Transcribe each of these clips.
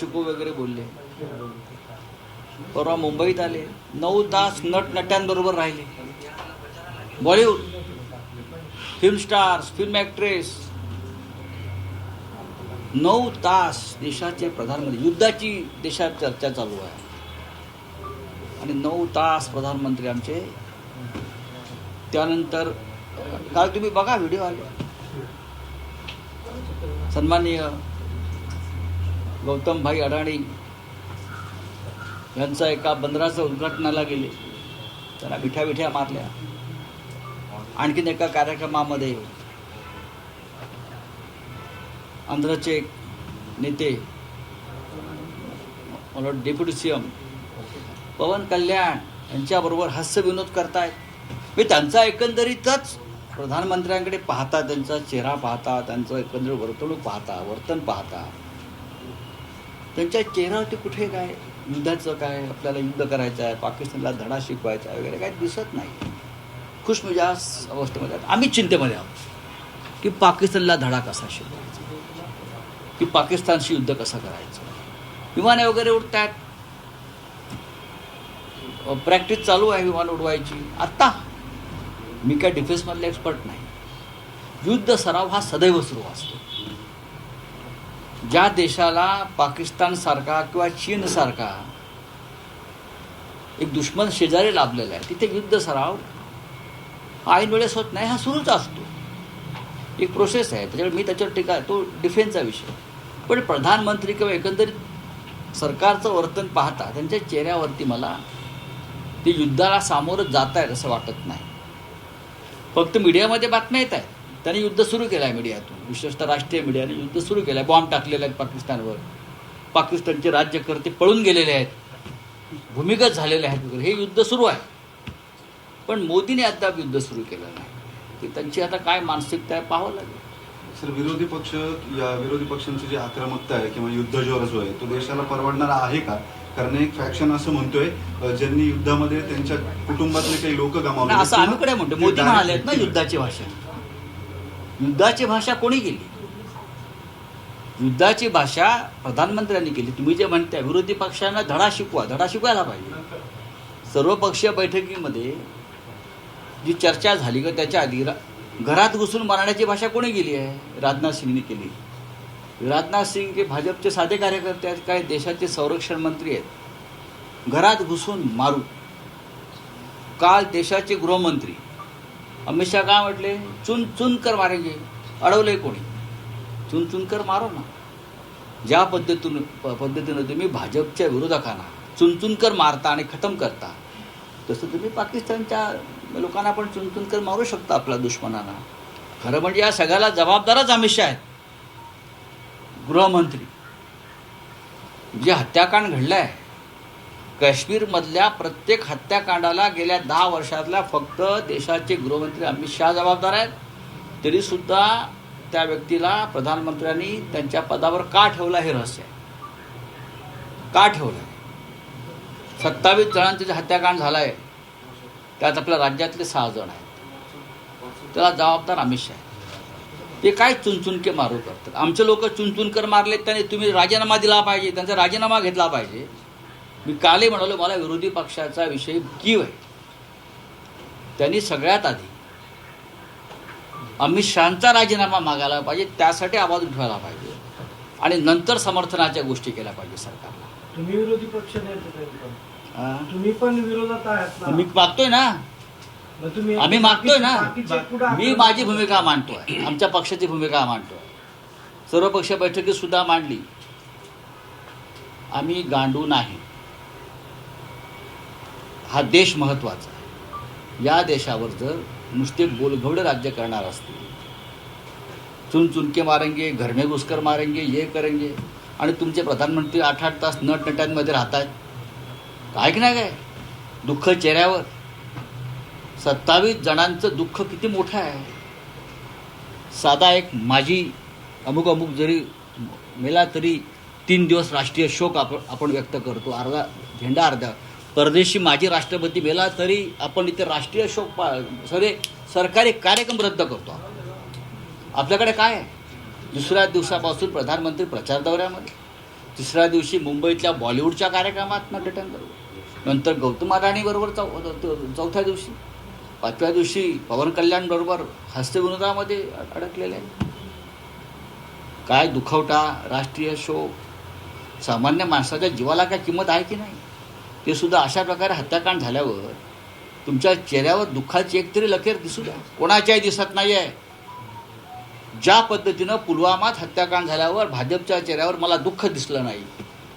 शिकू वगैरे बोलले. परवा मुंबईत आले. नऊ तास नट नट्यांबरोबर राहिले. Bollywood. Film stars film actress नऊ तास देशाचे प्रधानमंत्री युद्धाची देशात चर्चा चालू आहे. आणि नऊ तास प्रधानमंत्री आमचे. त्यानंतर काल तुम्ही बघा व्हिडिओ आले. सन्माननीय गौतमभाई अडाणी यांचा एका बंदराचं उद्घाटनाला गेले. त्यांना मिठ्या मिठ्या मारल्या. आणखीन एका कार्यक्रमामध्ये आंध्रचे नेते मला deputy C M Pawan Kalyan यांच्याबरोबर हास्यविनोद करतायत. मी त्यांचा एकंदरीतच प्रधानमंत्र्यांकडे पाहता त्यांचा चेहरा पाहता त्यांचं एकंदर वर्तणूक पाहता वर्तन पाहता. त्यांच्या चेहऱ्यावरती कुठे काय युद्धाचं काय आपल्याला युद्ध करायचं आहे पाकिस्तानला धडा शिकवायचा आहे वगैरे काय दिसत नाही. खुश म्हणजे मिजाज अवस्थेमध्ये आहेत. आम्ही चिंतेमध्ये आहोत की पाकिस्तानला धडा कसा शिकवायचा? की पाकिस्तानशी युद्ध कसं करायचं? विमाने वगैरे उडतात प्रॅक्टिस चालू आहे विमान उडवायची. आत्ता मी काय डिफेन्समधला एक्सपर्ट नाही. युद्ध सराव हा सदैव सुरू असतो. ज्या देशाला पाकिस्तानसारखा किंवा चीनसारखा एक दुश्मन शेजारी लाभलेला आहे तिथे युद्ध सराव. ऐन वेळेस होत नाही हा सुरूच असतो. एक प्रोसेस आहे त्याच्यामुळे मी त्याच्यावर टीका तो डिफेन्सचा विषय. पण प्रधानमंत्री किंवा एकंदरीत सरकारचं वर्तन पाहता त्यांच्या चेहऱ्यावरती मला ते युद्धाला सामोरं जात आहेत असं वाटत नाही. फक्त मीडियामध्ये बातम्या येत आहेत. त्यांनी युद्ध सुरू केलं आहे मीडियातून. विशेषतः राष्ट्रीय मीडियाने युद्ध सुरू केलं आहे बॉम्ब टाकलेले आहेत पाकिस्तानवर. पाकिस्तानचे राज्यकर्ते पळून गेलेले आहेत. भूमिगत झालेले आहेत वगैरे. हे युद्ध सुरू आहे. पण मोदीने अद्याप युद्ध सुरू केलं नाही. की त्यांची आता काय मानसिकता आहे पाहावं लागेल. सर विरोधी पक्ष या विरोधी पक्षांची जी आक्रमकता आहे किंवा युद्ध जो आहे तो देशाला परवडणारा आहे का? कारण एक फॅक्शन असं म्हणतोय ज्यांनी युद्धामध्ये त्यांच्या कुटुंबातले काही लोक गमावले असं आम्ही कडे म्हणतो ते मोदी म्हणाले ना. युद्धाची भाषा. युद्धाची भाषा कोणी केली? युद्धाची भाषा प्रधानमंत्र्यांनी केली. तुम्ही जे म्हणताय विरोधी पक्षांना धडा शिकवा. धडा शिकवायला पाहिजे. सर्वपक्षीय बैठकीमध्ये जी चर्चा झाली का त्याच्या आधी रा- घरात घुसून मारण्याची भाषा कोणी केली आहे? राजनाथ सिंगने केली. राजनाथ सिंग हे भाजपचे साधे कार्यकर्ते आहेत काय देशाचे संरक्षण मंत्री आहेत. घरात घुसून मारू. काल देशाचे गृहमंत्री अमित शहा काय म्हटले? चुन चुन कर मारेंगे. अडवले कोणी? चुन चुन कर मारो ना. ज्या पद्धतीनं पद्धतीनं तुम्ही भाजपच्या विरोधकांना चुन चुन कर मारता आणि खतम करता तसं तुम्ही पाकिस्तानच्या लोकांना पण चुन चुन कर मारू शकता आपल्या दुश्मनांना. खरं म्हणजे या सगळ्याला जबाबदारच अमित शहा आहेत. गृहमंत्री. जे हत्याकांड घडलं आहे काश्मीरमधल्या प्रत्येक हत्याकांडाला गेल्या दहा वर्षातल्या फक्त देशाचे गृहमंत्री अमित शहा जबाबदार आहेत. तरीसुद्धा त्या व्यक्तीला प्रधानमंत्र्यांनी त्यांच्या पदावर का ठेवला हे रहस्य आहे. का ठेवलं? सत्तावीस जणांचं जे हत्याकांड झालं आहे त्यात आपल्या राज्यातले सहा जण आहेत. त्याला जबाबदार अमित शहा आहे. ते काय चुनचुनके मारू करतात? आमचे लोक चुनचुनकर मारले त्याने तुम्ही राजीनामा दिला पाहिजे त्यांचा राजीनामा घेतला पाहिजे. मी कालही म्हणालो मला विरोधी पक्षाचा विषय कीव आहे. त्यांनी सगळ्यात आधी अमित शहाचा राजीनामा मागायला पाहिजे त्यासाठी आवाज उठवायला पाहिजे आणि नंतर समर्थनाच्या गोष्टी केल्या पाहिजे सरकारला. तुम्ही विरोधी पक्ष नेते? तुम्ही पण विरोधात आहात मी मागतोय ना. आम्ही मागतोय ना. मी माझी भूमिका मांडतोय. आमच्या पक्षाची भूमिका मांडतोय. सर्वपक्ष बैठकीत सुद्धा मांडली. आम्ही गांडू नाही. हा देश महत्त्वाचा आहे. या देशावर जर नुसते बोलघवडे राज्य करणार असतील चुन चुनके मारेंगे घर में घुसकर मारेंगे ये करेंगे आणि तुमचे प्रधानमंत्री आठ आठ तास नटनट्यांमध्ये राहत आहेत काय की नाही काय? दुःख चेहऱ्यावर. सत्तावीस जणांचं दुःख किती मोठं आहे. साधा एक माझी अमुक अमुक जरी मेला तरी तीन दिवस राष्ट्रीय शोक आपण आपण व्यक्त करतो. अर्धा झेंडा अर्धा. परदेशी माजी राष्ट्रपती मेला तरी आपण इथे राष्ट्रीय शोक पा सगळे सरकारी कार्यक्रम रद्द करतो. आपल्याकडे काय आहे? दुसऱ्या दिवसापासून प्रधानमंत्री प्रचार दौऱ्यामध्ये. तिसऱ्या दिवशी मुंबईतल्या बॉलिवूडच्या कार्यक्रमात नटन करू. नंतर गौतम अडाणीबरोबर चौ चौथ्या दिवशी. पाचव्या दिवशी पवन कल्याणबरोबर हस्तविनोदामध्ये अडकलेले आहे काय दुखवटा राष्ट्रीय शोक? सामान्य माणसाच्या जीवाला काय किंमत आहे की नाही? ते सुद्धा अशा प्रकारे हत्याकांड झाल्यावर तुमच्या चेहऱ्यावर दुःखाची एक तरी लकेर दिसू द्या. कोणाच्याही दिसत नाही आहे ज्या पद्धतीनं पुलवामात हत्याकांड झाल्यावर भाजपच्या चेहऱ्यावर मला दुःख दिसलं नाही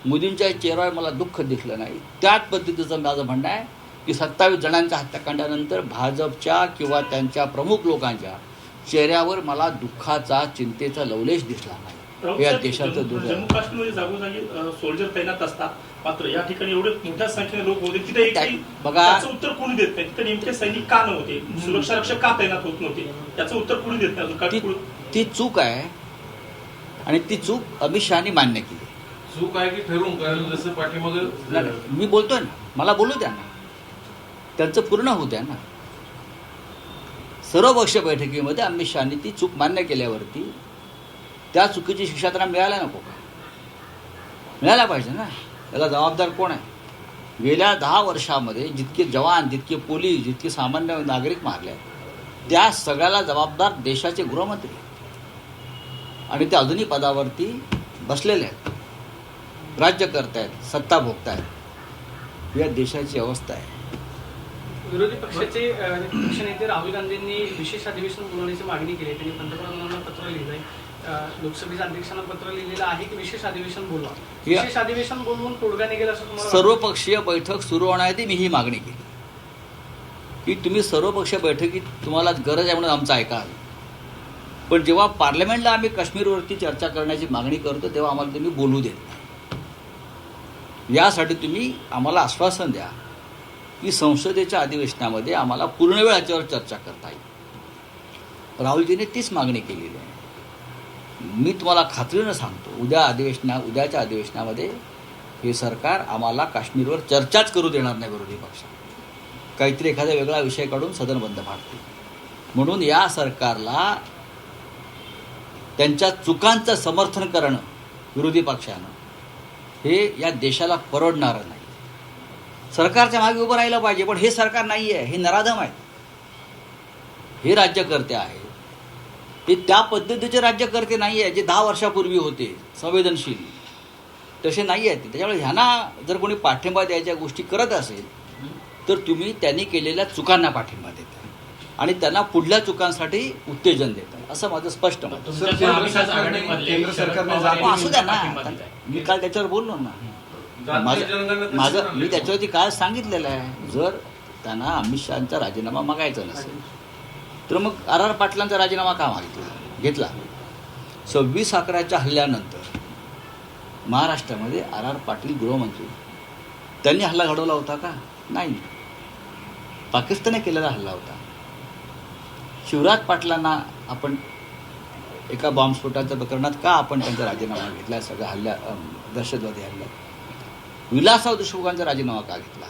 मोदींच्या चेहऱ्यावर मला दुःख दिसलं नाही त्याच पद्धतीचं माझं म्हणणं आहे की सत्तावीस जणांच्या हत्याकांडानंतर भाजपच्या किंवा त्यांच्या प्रमुख लोकांच्या चेहऱ्यावर मला दुःखाचा चिंतेचा लवलेश दिसला नाही. या देशाचं जम्मू दुर्दैव जम्मू काश्मीरमध्ये जागोजागी सोल्जर तैनात असतात. मात्र या ठिकाणी एवढे मोठ्या संख्येने लोक होते तिथे एकही बघा. त्याचं उत्तर कोणी देत नाही? तिथे नेमके सैनिक का नव्हते? सुरक्षा रक्षक का तैनात होत नव्हते? त्याचं उत्तर कोणी देत नाही? ती चूक आहे. आणि ती चूक अमित शहानी मान्य केली. चूक आहे की ठरवून कारण जसं पाठीमागे मी बोलतोय ना. मला बोलू द्या ना. त्यांचं पूर्ण होऊ द्या ना. सर्वपक्ष बैठकीमध्ये अमित शहानी ती चूक मान्य केल्यावरती त्या चुकीची शिक्षा त्यांना मिळायला नको का? मिळायला पाहिजे ना. त्याला जबाबदार कोण आहे? गेल्या दहा वर्षामध्ये जितके जवान जितके पोलीस जितके सामान्य नागरिक मारले आहेत, त्या सगळ्याला जबाबदार देशाचे गृहमंत्री आणि ते अजूनही पदावरती बसलेले आहेत. राज्य करतायत सत्ता भोगतायत या देशाची अवस्था आहे. विरोधी पक्षाचे पक्षनेते राहुल गांधींनी विशेष अधिवेशन बोलवण्याची मागणी केली आहे. त्यांनी पंतप्रधानांना पत्र लिहिलंय. अ, लोकसभेच्या अध्यक्षांना पत्र लिहिलेलं आहे की विशेष अधिवेशन बोलवा. विशेष अधिवेशन बोलवून तोडगा निघेल असं तुम्हाला सर्वपक्षीय बैठक सुरू होण्याआधी मी ही मागणी केली. की तुम्ही सर्वपक्षीय बैठकीत तुम्हाला गरज आहे म्हणून आमचं ऐकाल पण जेव्हा पार्लमेंटला आम्ही काश्मीरवरती चर्चा करण्याची मागणी करतो तेव्हा आम्हाला तुम्ही बोलू देत नाही. यासाठी तुम्ही आम्हाला आश्वासन द्या. की संसदेच्या अधिवेशनामध्ये आम्हाला पूर्ण वेळ याच्यावर चर्चा करता येईल. राहुलजीने तीच मागणी केलेली आहे. मी तुम्हाला खात्रीनं सांगतो उद्या अधिवेशना उद्याच्या अधिवेशनामध्ये हे सरकार आम्हाला काश्मीरवर चर्चाच करू देणार नाही विरोधी पक्ष. काहीतरी एखादा वेगळा विषय काढून सदन बंद पाडतील. म्हणून या सरकारला त्यांच्या चुकांचं समर्थन करणं विरोधी पक्षानं हे या देशाला परवडणारं नाही. सरकारच्या मागे उभं राहिलं पाहिजे पण हे सरकार नाही आहे हे नराधम आहे. हे राज्यकर्ते आहेत. हे त्या पद्धतीचे राज्यकर्ते नाही आहे जे दहा वर्षापूर्वी होते संवेदनशील. तसे नाही आहेत ते. त्याच्यामुळे ह्यांना जर कोणी पाठिंबा द्यायच्या गोष्टी करत असेल तर तुम्ही त्यांनी केलेल्या चुकांना पाठिंबा देता. आणि त्यांना पुढल्या चुकांसाठी उत्तेजन देता. असं माझं स्पष्ट मत आहे. असू द्या ना. मी काल त्याच्यावर बोललो ना. माझं. मी त्याच्यावरती काय सांगितलेलं आहे. जर त्यांना अमित शहाचा राजीनामा मागायचा नसेल तर मग आर आर पाटलांचा राजीनामा का मागितला? घेतला. सव्वीस अकराच्या हल्ल्यानंतर महाराष्ट्रामध्ये आर आर पाटील गृहमंत्री. त्यांनी हल्ला घडवला होता का? नाही. पाकिस्तानने केलेला हल्ला होता. शिवराज पाटलांना आपण एका बॉम्बस्फोटाच्या प्रकरणात का आपण त्यांचा राजीनामा घेतला? सगळ्या हल्ल्या दहशतवादी हल्ल्यात विलासराव देशमुखांचा राजीनामा का घेतला?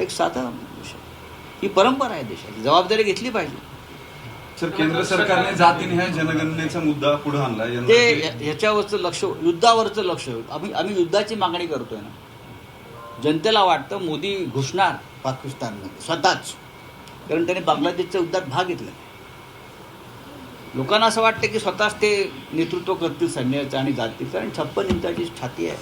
एक साधा विषय. ही परंपरा आहे देशाची. जबाबदारी घेतली पाहिजे. सर केंद्र सरकारने जातीनिहाय जनगणनेचा मुद्दा पुढे आणला. ते ह्याच्यावरचं लक्ष युद्धावरचं लक्ष. आम्ही आम्ही युद्धाची मागणी करतोय ना. जनतेला वाटतं मोदी घुसणार पाकिस्तानमध्ये स्वतःच. कारण त्यांनी बांगलादेशच्या युद्धात भाग घेतला. लोकांना असं वाटतं की स्वतःच ते नेतृत्व करतील सैन्याचं आणि जातील. कारण छप्पन इंचाची छाती आहे.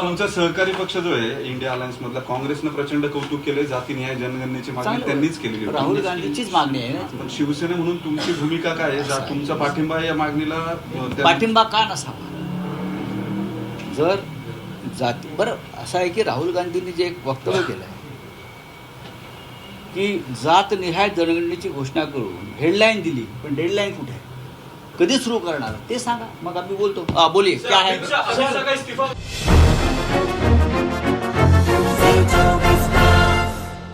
तुमचं सहकारी पक्ष जो आहे इंडिया अलायन्स मधला काँग्रेसनं प्रचंड कौतुक केले जातीनिहाय जनगणनेची मागणी. त्यांनीच केली राहुल गांधीचीच मागणी आहे. पण शिवसेना म्हणून तुमची भूमिका काय आहे? तुमचा पाठिंबा या मागणीला पाठिंबा का नसावा जर जाती बरं असं आहे की राहुल गांधींनी जे एक वक्तव्य केलं आहे की जात निहाय जनगणनेची घोषणा करून हेडलाईन दिली पण डेडलाईन कुठे? आहे कधी सुरू करणार? ते सांगा. मग आम्ही बोलतो. हा बोलिये काय आहे